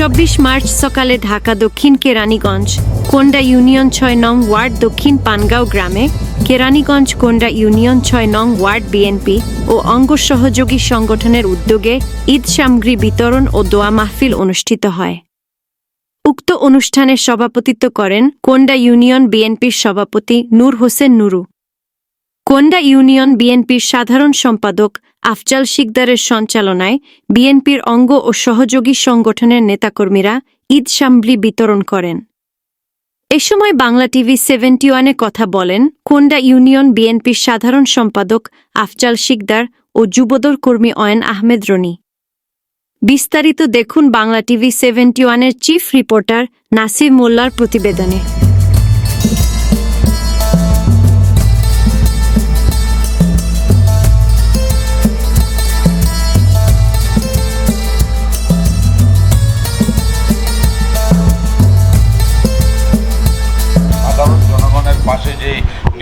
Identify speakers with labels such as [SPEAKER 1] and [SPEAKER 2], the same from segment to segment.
[SPEAKER 1] চব্বিশ মার্চ সকালে ঢাকা দক্ষিণ কেরানীগঞ্জ, কোন্ডা ইউনিয়ন ছয় নং ওয়ার্ড দক্ষিণ পানগাঁও গ্রামে, কেরানীগঞ্জ, কোন্ডা ইউনিয়ন ছয় নং ওয়ার্ড বিএনপি ও অঙ্গ সহযোগী সংগঠনের উদ্যোগে ঈদ সামগ্রী বিতরণ ও দোয়া মাহফিল অনুষ্ঠিত হয়। উক্ত অনুষ্ঠানে সভাপতিত্ব করেন কোন্ডা ইউনিয়ন বিএনপির সভাপতি নূর হোসেন নুরু। কোন্ডা ইউনিয়ন বিএনপির সাধারণ সম্পাদক আফজাল শিকদারের সঞ্চালনায় বিএনপির অঙ্গ ও সহযোগী সংগঠনের নেতাকর্মীরা ঈদ সামগ্রী বিতরণ করেন। এ সময় বাংলা টিভি সেভেন্টি ওয়ানে কথা বলেন কোন্ডা ইউনিয়ন বিএনপির সাধারণ সম্পাদক আফজাল শিকদার ও যুবদল কর্মী অয়ন আহমেদ রনি। বিস্তারিত দেখুন বাংলা টিভি সেভেন্টি ওয়ানের চিফ রিপোর্টার নাসির মোল্লার প্রতিবেদনে।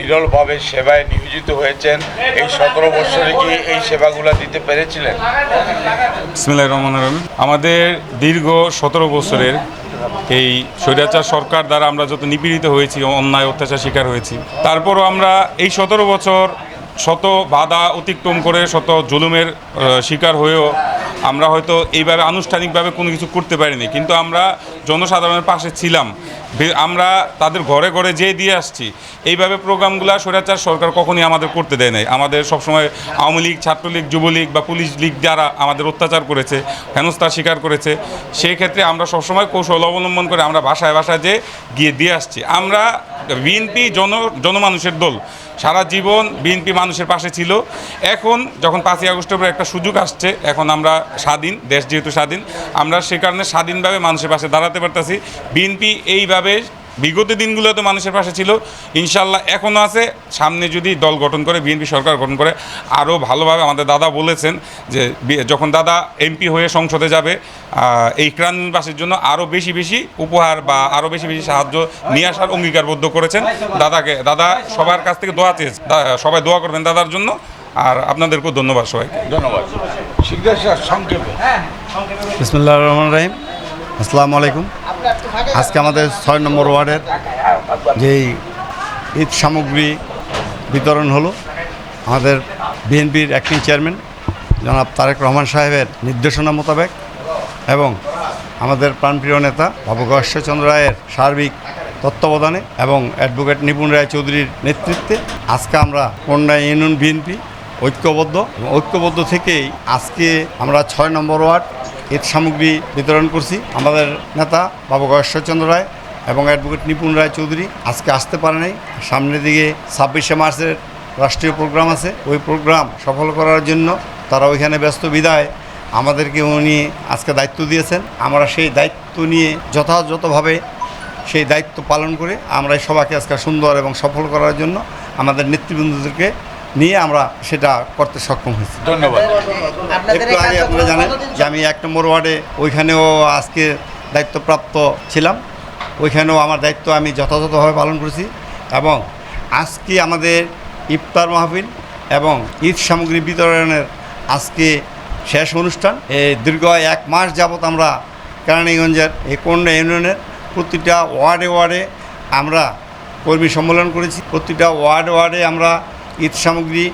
[SPEAKER 2] নিরলভাবে সেবায় নিয়োজিত হয়েছেন। এই সতেরো বছরে কি এই সেবাগুলো দিতে পেরেছিলেন?
[SPEAKER 3] বিসমিল্লাহ রহমান রহিম। আমাদের দীর্ঘ সতেরো বছরের এই স্বৈরাচার সরকার দ্বারা আমরা যত নিপীড়িত হয়েছি, অন্যায় অত্যাচার শিকার হয়েছি, তারপরও আমরা এই সতেরো বছর শত বাধা অতিক্রম করে, শত জুলুমের শিকার হয়েও আমরা হয়তো এইভাবে আনুষ্ঠানিকভাবে কোনো কিছু করতে পারিনি। কিন্তু আমরা জনসাধারণের পাশে ছিলাম। আমরা তাদের ঘরে ঘরে যেয়ে দিয়ে আসছি। এইভাবে প্রোগ্রামগুলো স্বৈরাচার সরকার কখনই আমাদের করতে দেয় নাই। আমাদের সবসময় আওয়ামী লীগ, ছাত্রলীগ, যুবলীগ বা পুলিশ লীগ যারা আমাদের অত্যাচার করেছে, হেনস্থার শিকার করেছে, সেই ক্ষেত্রে আমরা সবসময় কৌশল অবলম্বন করে আমরা বাসায় বাসায় যে গিয়ে দিয়ে আসছি। আমরা বিএনপি জন, জনমানুষের দল। সারা জীবন বিএনপি মানুষের পাশে ছিল। এখন যখন পাঁচই আগস্টের পরে একটা সুযোগ আসছে, এখন আমরা স্বাধীন, দেশ যেহেতু স্বাধীন, আমরা সে কারণে স্বাধীনভাবে মানুষের পাশে দাঁড়াতে পারতেছি। বিএনপি এইভাবে বিগত দিনগুলোতে মানুষের পাশে ছিল। ইনশাল্লাহ এখনও আছে। সামনে যদি দল গঠন করে বিএনপি সরকার গঠন করে আরও ভালোভাবে আমাদের দাদা বলেছেন যে যখন দাদা এমপি হয়ে সংসদে যাবে এই ক্রান্তিবাসীর জন্য আরও বেশি বেশি উপহার বা আরও বেশি বেশি সাহায্য নিয়ে আসার অঙ্গীকারবদ্ধ করেছেন। দাদাকে দাদা সবার কাছ থেকে দোয়া চেয়েছে সবাই দোয়া করবেন দাদার জন্য। আর আপনাদেরকেও ধন্যবাদ সবাইকে।
[SPEAKER 2] ধন্যবাদ।
[SPEAKER 4] বিসমুল্লাহ রহমান রাহিম। আসসালামু আলাইকুম। আজকে আমাদের ছয় নম্বর ওয়ার্ডের যেই ঈদ সামগ্রী বিতরণ হলো, আমাদের বিএনপির অ্যাক্টিং চেয়ারম্যান জনাব তারেক রহমান সাহেবের নির্দেশনা মোতাবেক এবং আমাদের প্রাণপ্রিয় নেতা বাবু গয়েশ্বরচন্দ্র রায়ের সার্বিক তত্ত্বাবধানে এবং অ্যাডভোকেট নিপুণ রায় চৌধুরীর নেতৃত্বে আজকে আমরা কন্যা ইউনিয়ন বিএনপি ঐক্যবদ্ধ ঐক্যবদ্ধ থেকেই আজকে আমরা ছয় নম্বর ওয়ার্ড ঈদ সামগ্রী বিতরণ করছি। আমাদের নেতা বাবু গয়েশ্বরচন্দ্র রায় এবং অ্যাডভোকেট নিপুণ রায় চৌধুরী আজকে আসতে পারে নাই। সামনের দিকে ছাব্বিশে মার্চের রাষ্ট্রীয় প্রোগ্রাম আছে। ওই প্রোগ্রাম সফল করার জন্য তারা ওইখানে ব্যস্ত বিদায় আমাদেরকে উনি আজকে দায়িত্ব দিয়েছেন। আমরা সেই দায়িত্ব নিয়ে যথাযথভাবে সেই দায়িত্ব পালন করে আমরা সভাকে আজকে সুন্দর এবং সফল করার জন্য আমাদের নেতৃবৃন্দদেরকে নিয়ে আমরা সেটা করতে সক্ষম হয়েছি।
[SPEAKER 2] ধন্যবাদ।
[SPEAKER 4] একটু আগে আপনারা জানেন যে আমি এক নম্বর ওয়ার্ডে ওইখানেও আজকে দায়িত্বপ্রাপ্ত ছিলাম। ওইখানেও আমার দায়িত্ব আমি যথাযথভাবে পালন করেছি এবং আজকে আমাদের ইফতার মাহফিল এবং ঈদ সামগ্রী বিতরণের আজকে শেষ অনুষ্ঠান। এই দীর্ঘ এক মাস যাবত আমরা কেরানীগঞ্জের এই কন্যা ইউনিয়নের প্রতিটা ওয়ার্ডে ওয়ার্ডে আমরা কর্মী সম্মেলন করেছি। প্রতিটা ওয়ার্ড ওয়ার্ডে আমরা ঈদ সামগ্রী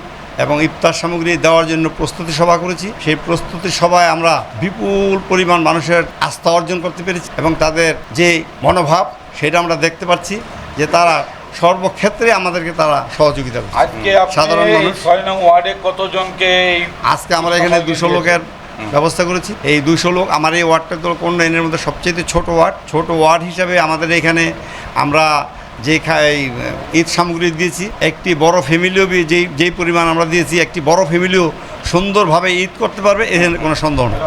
[SPEAKER 4] এবং ইফতার সামগ্রী দেওয়ার জন্য প্রস্তুতি সভা করেছি। সেই প্রস্তুতি সভায় আমরা বিপুল পরিমাণ মানুষের আস্থা অর্জন করতে পেরেছি এবং তাদের যে মনোভাব সেটা আমরা দেখতে পাচ্ছি যে তারা সর্বক্ষেত্রে আমাদেরকে তারা সহযোগিতা করছে।
[SPEAKER 2] আজকে
[SPEAKER 4] সাধারণ মানুষ।
[SPEAKER 2] ওয়ার্ডে কতজনকে
[SPEAKER 4] আজকে আমরা এখানে দুশো লোকের ব্যবস্থা করেছি। এই দুশো লোক আমার এই ওয়ার্ডটা তো কোন লাইনের মধ্যে সবচেয়ে ছোট ওয়ার্ড? ছোট ওয়ার্ড হিসাবে আমাদের এখানে আমরা যে ঈদ সামগ্রী দিয়েছি। একটি বড় ফ্যামিলিও যেই যেই পরিমাণ আমরা দিয়েছি একটি বড় ফ্যামিলিও সুন্দরভাবে ঈদ করতে পারবে এখানে কোনো সন্দেহ নেই।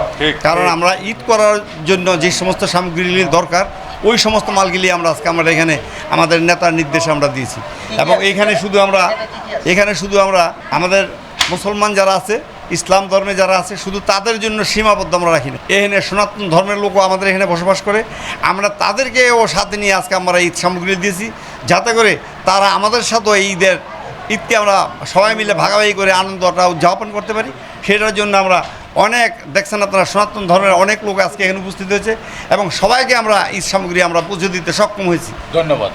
[SPEAKER 4] কারণ আমরা ঈদ করার জন্য যে সমস্ত সামগ্রীগুলি দরকার ওই সমস্ত মালগুলি আমরা আজকে আমরা এখানে আমাদের নেতার নির্দেশে আমরা দিয়েছি। এবং এখানে শুধু আমরা এখানে শুধু আমরা আমাদের মুসলমান যারা আছে ইসলাম ধর্মে যারা আছে, শুধু তাদের জন্য সীমাবদ্ধ আমরা রাখি না। এখানে সনাতন ধর্মের লোকও আমাদের এখানে বসবাস করে। আমরা তাদেরকেও সাথে নিয়ে আজকে আমরা ঈদ সামগ্রী দিয়েছি, যাতে করে তারা আমাদের সাথেও এই ঈদের ঈদকে আমরা সবাই মিলে ভাগাভাগি করে আনন্দটা উদযাপন করতে পারি। সেটার জন্য আমরা অনেক, দেখছেন আপনারা, সনাতন ধর্মের অনেক লোক আজকে এখানে উপস্থিত হয়েছে এবং সবাইকে আমরা ঈদ সামগ্রী আমরা পুজো দিতে সক্ষম হয়েছি।
[SPEAKER 2] ধন্যবাদ।